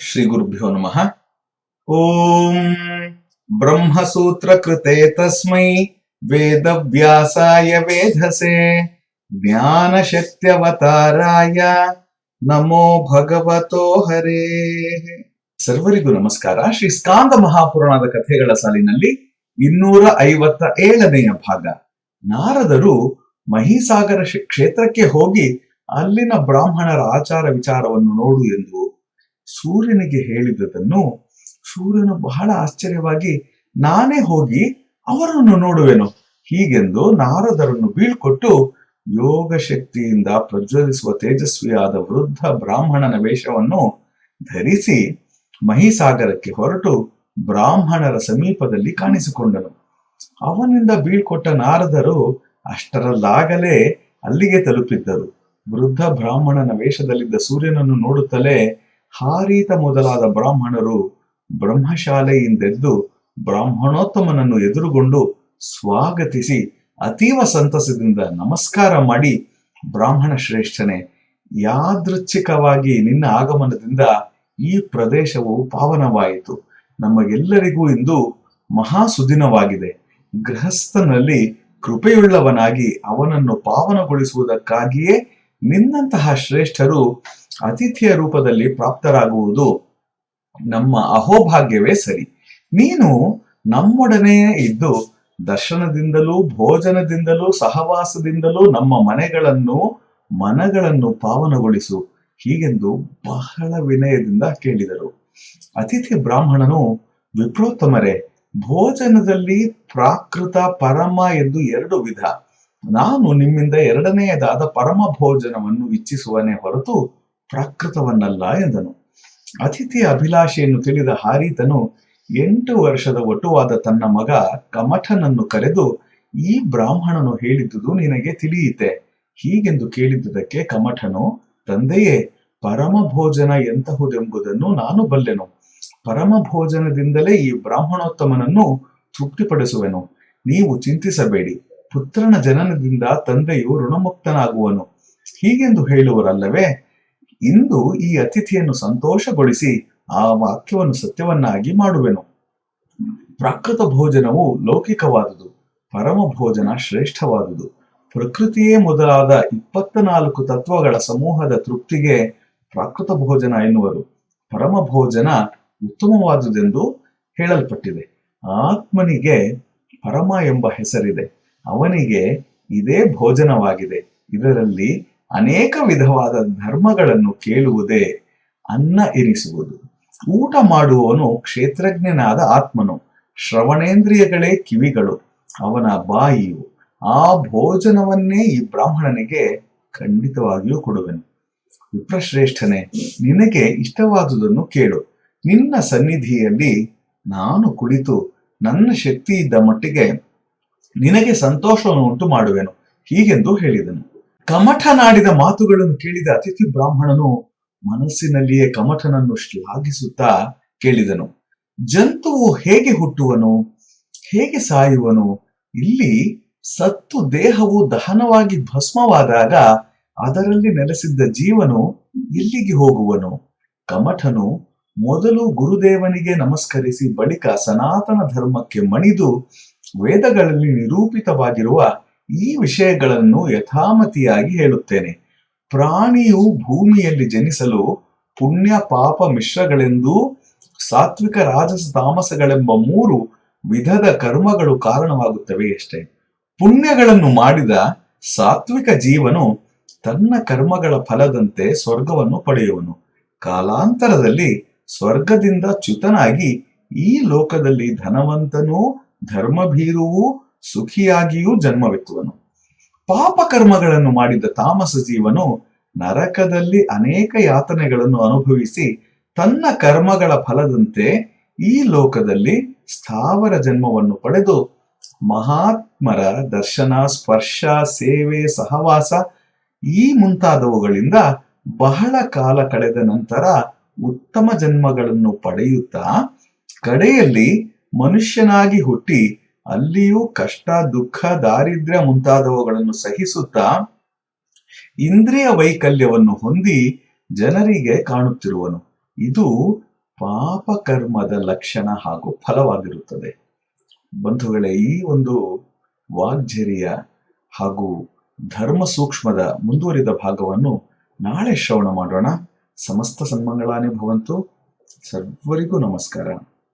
ಶ್ರೀ ಗುರುಭ್ಯೋ ನಮಃ ಓಂ ಬ್ರಹ್ಮಸೂತ್ರ ಕೃತೆ ತಸ್ಮೈ ವೇದವ್ಯಾಸಾಯ ವೇಧಸೆ ಜ್ಞಾನಶಕ್ತ್ಯವತಾರಾಯ ನಮೋ ಭಗವತೋ ಹರೇ ಸರ್ವರಿಗೂ ನಮಸ್ಕಾರ. ಶ್ರೀ ಸ್ಕಾಂದ ಮಹಾಪುರಾಣದ ಕಥೆಗಳ ಸಾಲಿನಲ್ಲಿ ಇನ್ನೂರ ಐವತ್ತ ಏಳನೆಯ ಭಾಗ. ನಾರದರು ಮಹಿಸಾಗರ ಕ್ಷೇತ್ರಕ್ಕೆ ಹೋಗಿ ಅಲ್ಲಿನ ಬ್ರಾಹ್ಮಣರ ಆಚಾರ ವಿಚಾರವನ್ನು ನೋಡು ಎಂದು ಸೂರ್ಯನಿಗೆ ಹೇಳಿದುದನ್ನು ಸೂರ್ಯನು ಬಹಳ ಆಶ್ಚರ್ಯವಾಗಿ, ನಾನೇ ಹೋಗಿ ಅವರನ್ನು ನೋಡುವೆನು. ಹೀಗೆಂದು ನಾರದರನ್ನು ಬೀಳ್ಕೊಟ್ಟು ಯೋಗ ಶಕ್ತಿಯಿಂದ ಪ್ರಜ್ವಲಿಸುವ ತೇಜಸ್ವಿಯಾದ ವೃದ್ಧ ಬ್ರಾಹ್ಮಣನ ವೇಷವನ್ನು ಧರಿಸಿ ಮಹಿಸಾಗರಕ್ಕೆ ಹೊರಟು ಬ್ರಾಹ್ಮಣರ ಸಮೀಪದಲ್ಲಿ ಕಾಣಿಸಿಕೊಂಡನು. ಅವನಿಂದ ಬೀಳ್ಕೊಟ್ಟ ನಾರದರು ಅಷ್ಟರಲ್ಲಾಗಲೇ ಅಲ್ಲಿಗೆ ತಲುಪಿದ್ದರು. ವೃದ್ಧ ಬ್ರಾಹ್ಮಣನ ವೇಷದಲ್ಲಿದ್ದ ಸೂರ್ಯನನ್ನು ನೋಡುತ್ತಲೇ ಹಾರೀತ ಮೊದಲಾದ ಬ್ರಾಹ್ಮಣರು ಬ್ರಹ್ಮಶಾಲೆಯಿಂದೆದ್ದು ಬ್ರಾಹ್ಮಣೋತ್ತಮನನ್ನು ಎದುರುಗೊಂಡು ಸ್ವಾಗತಿಸಿ ಅತೀವ ಸಂತಸದಿಂದ ನಮಸ್ಕಾರ ಮಾಡಿ, ಬ್ರಾಹ್ಮಣ ಶ್ರೇಷ್ಠನೆ, ಯಾದೃಚ್ಛಿಕವಾಗಿ ನಿನ್ನ ಆಗಮನದಿಂದ ಈ ಪ್ರದೇಶವು ಪಾವನವಾಯಿತು. ನಮಗೆಲ್ಲರಿಗೂ ಇಂದು ಮಹಾ ಸುದಿನವಾಗಿದೆ ಗೃಹಸ್ಥನಲ್ಲಿ ಕೃಪೆಯುಳ್ಳವನಾಗಿ ಅವನನ್ನು ಪಾವನಗೊಳಿಸುವುದಕ್ಕಾಗಿಯೇ ನಿನ್ನಂತಹ ಶ್ರೇಷ್ಠರು ಅತಿಥಿಯ ರೂಪದಲ್ಲಿ ಪ್ರಾಪ್ತರಾಗುವುದು ನಮ್ಮ ಅಹೋಭಾಗ್ಯವೇ ಸರಿ. ನೀನು ನಮ್ಮೊಡನೆಯೇ ಇದ್ದು ದರ್ಶನದಿಂದಲೂ, ಭೋಜನದಿಂದಲೂ, ಸಹವಾಸದಿಂದಲೂ ನಮ್ಮ ಮನೆಗಳನ್ನು, ಮನಗಳನ್ನು ಪಾವನಗೊಳಿಸು ಹೀಗೆಂದು ಬಹಳ ವಿನಯದಿಂದ ಕೇಳಿದರು. ಅತಿಥಿ ಬ್ರಾಹ್ಮಣನು, ವಿಪ್ರೋತ್ತಮರೆ, ಭೋಜನದಲ್ಲಿ ಪ್ರಾಕೃತ ಪರಮ ಎಂದು ಎರಡು ವಿಧ. ನಾನು ನಿಮ್ಮಿಂದ ಎರಡನೆಯದಾದ ಪರಮ ಭೋಜನವನ್ನು ಇಚ್ಛಿಸುವನೇ ಹೊರತು ಪ್ರಾಕೃತವನ್ನಲ್ಲ ಎಂದನು. ಅತಿಥಿಯ ಅಭಿಲಾಷೆಯನ್ನು ತಿಳಿದ ಹಾರೀತನು, ಎಂಟು ವರ್ಷದ ಒಟುವಾದ ತನ್ನ ಮಗ ಕಮಠನನ್ನು ಕರೆದು ಈ ಬ್ರಾಹ್ಮಣನು ಹೇಳಿದ್ದುದು ನಿನಗೆ ತಿಳಿಯಿತೆ. ಹೀಗೆಂದು ಕೇಳಿದ್ದುದಕ್ಕೆ ಕಮಠನು, ತಂದೆಯೇ ಪರಮ ಭೋಜನ ಎಂತಹುದೆಂಬುದನ್ನು ನಾನು ಬಲ್ಲೆನು. ಪರಮ ಭೋಜನದಿಂದಲೇ ಈ ಬ್ರಾಹ್ಮಣೋತ್ತಮನನ್ನು ತೃಪ್ತಿಪಡಿಸುವೆನು. ನೀವು ಚಿಂತಿಸಬೇಡಿ. ಪುತ್ರನ ಜನನದಿಂದ ತಂದೆಯು ಋಣಮುಕ್ತನಾಗುವನು. ಹೀಗೆಂದು ಹೇಳುವರಲ್ಲವೇ ಇಂದು ಈ ಅತಿಥಿಯನ್ನು ಸಂತೋಷಗೊಳಿಸಿ ಆ ವಾಕ್ಯವನ್ನು ಸತ್ಯವನ್ನಾಗಿ ಮಾಡುವೆನು. ಪ್ರಕೃತ ಭೋಜನವು ಲೌಕಿಕವಾದುದು, ಪರಮ ಭೋಜನ ಶ್ರೇಷ್ಠವಾದುದು. ಪ್ರಕೃತಿಯೇ ಮೊದಲಾದ ಇಪ್ಪತ್ತ ನಾಲ್ಕು ತತ್ವಗಳ ಸಮೂಹದ ತೃಪ್ತಿಗೆ ಪ್ರಾಕೃತ ಭೋಜನ ಎನ್ನುವರು. ಪರಮ ಭೋಜನ ಉತ್ತಮವಾದುದೆಂದು ಹೇಳಲ್ಪಟ್ಟಿದೆ. ಆತ್ಮನಿಗೆ ಪರಮ ಎಂಬ ಹೆಸರಿದೆ. ಅವನಿಗೆ ಇದೇ ಭೋಜನವಾಗಿದೆ. ಇದರಲ್ಲಿ ಅನೇಕ ವಿಧವಾದ ಧರ್ಮಗಳನ್ನು ಕೇಳುವುದೇ ಅನ್ನ ಇರಿಸುವುದು ಊಟ ಮಾಡುವವನು ಕ್ಷೇತ್ರಜ್ಞನಾದ ಆತ್ಮನು, ಶ್ರವಣೇಂದ್ರಿಯಗಳೇ ಕಿವಿಗಳು, ಅವನ ಬಾಯಿಯು ಆ ಭೋಜನವನ್ನೇ ಈ ಬ್ರಾಹ್ಮಣನಿಗೆ ಖಂಡಿತವಾಗಿಯೂ ಕೊಡುವೆನು. ವಿಪ್ರಶ್ರೇಷ್ಠನೇ, ನಿನಗೆ ಇಷ್ಟವಾದುದನ್ನು ಕೇಳು. ನಿನ್ನ ಸನ್ನಿಧಿಯಲ್ಲಿ ನಾನು ಕುಳಿತು ನನ್ನ ಶಕ್ತಿ ಇದ್ದ ಮಟ್ಟಿಗೆ ನಿನಗೆ ಸಂತೋಷವನ್ನು ಉಂಟು ಮಾಡುವೆನು ಹೀಗೆಂದು ಹೇಳಿದನು. ಕಮಠನಾಡಿದ ಮಾತುಗಳನ್ನು ಕೇಳಿದ ಅತಿಥಿ ಬ್ರಾಹ್ಮಣನು ಮನಸ್ಸಿನಲ್ಲಿಯೇ ಕಮಠನನ್ನು ಶ್ಲಾಘಿಸುತ್ತಾ ಕೇಳಿದನು, ಜಂತುವು ಹೇಗೆ ಹುಟ್ಟುವನು? ಹೇಗೆ ಸಾಯುವನು? ಇಲ್ಲಿ ಸತ್ತು ದೇಹವು ದಹನವಾಗಿ ಭಸ್ಮವಾದಾಗ ಅದರಲ್ಲಿ ನೆಲೆಸಿದ್ದ ಜೀವನು ಇಲ್ಲಿಗೆ ಹೋಗುವನು. ಕಮಠನು ಮೊದಲು ಗುರುದೇವನಿಗೆ ನಮಸ್ಕರಿಸಿ ಬಳಿಕ ಸನಾತನ ಧರ್ಮಕ್ಕೆ ಮಣಿದು ವೇದಗಳಲ್ಲಿ ನಿರೂಪಿತವಾಗಿರುವ ಈ ವಿಷಯಗಳನ್ನು ಯಥಾಮತಿಯಾಗಿ ಹೇಳುತ್ತೇನೆ. ಪ್ರಾಣಿಯು ಭೂಮಿಯಲ್ಲಿ ಜನಿಸಲು ಪುಣ್ಯ ಪಾಪ ಮಿಶ್ರಗಳೆಂದೂ ಸಾತ್ವಿಕ ರಾಜಸ ತಾಮಸಗಳೆಂಬ ಮೂರು ವಿಧದ ಕರ್ಮಗಳು ಕಾರಣವಾಗುತ್ತವೆ ಅಷ್ಟೇ ಪುಣ್ಯಗಳನ್ನು ಮಾಡಿದ ಸಾತ್ವಿಕ ಜೀವನು ತನ್ನ ಕರ್ಮಗಳ ಫಲದಂತೆ ಸ್ವರ್ಗವನ್ನು ಪಡೆಯುವನು. ಕಾಲಾಂತರದಲ್ಲಿ ಸ್ವರ್ಗದಿಂದ ಚ್ಯುತನಾಗಿ ಈ ಲೋಕದಲ್ಲಿ ಧನವಂತನೂ ಧರ್ಮಭೀರುವೂ ಸುಖಿಯಾಗಿಯೂ ಜನ್ಮವೆತ್ತುವನು. ಪಾಪಕರ್ಮಗಳನ್ನು ಮಾಡಿದ ತಾಮಸ ಜೀವನು ನರಕದಲ್ಲಿ ಅನೇಕ ಯಾತನೆಗಳನ್ನು ಅನುಭವಿಸಿ ತನ್ನ ಕರ್ಮಗಳ ಫಲದಂತೆ ಈ ಲೋಕದಲ್ಲಿ ಸ್ಥಾವರ ಜನ್ಮವನ್ನು ಪಡೆದು ಮಹಾತ್ಮರ ದರ್ಶನ, ಸ್ಪರ್ಶ, ಸೇವೆ, ಸಹವಾಸ ಈ ಮುಂತಾದವುಗಳಿಂದ ಬಹಳ ಕಾಲ ಕಳೆದ ನಂತರ ಉತ್ತಮ ಜನ್ಮಗಳನ್ನು ಪಡೆಯುತ್ತಾ ಕಡೆಯಲ್ಲಿ ಮನುಷ್ಯನಾಗಿ ಹುಟ್ಟಿ ಅಲ್ಲಿಯೂ ಕಷ್ಟ, ದುಃಖ, ದಾರಿದ್ರ್ಯ ಮುಂತಾದವುಗಳನ್ನು ಸಹಿಸುತ್ತಾ ಇಂದ್ರಿಯ ವೈಕಲ್ಯವನ್ನು ಹೊಂದಿ ಜನರಿಗೆ ಕಾಣುತ್ತಿರುವನು. ಇದು ಪಾಪ ಕರ್ಮದ ಲಕ್ಷಣ ಹಾಗೂ ಫಲವಾಗಿರುತ್ತದೆ. ಬಂಧುಗಳೇ, ಈ ಒಂದು ವಾಗ್ಝರಿಯ ಹಾಗೂ ಧರ್ಮ ಸೂಕ್ಷ್ಮದ ಮುಂದುವರಿದ ಭಾಗವನ್ನು ನಾಳೆ ಶ್ರವಣ ಮಾಡೋಣ. ಸಮಸ್ತ ಸನ್ಮಂಗಳಾನೇ ಭವಂತು. ಸರ್ವರಿಗೂ ನಮಸ್ಕಾರ.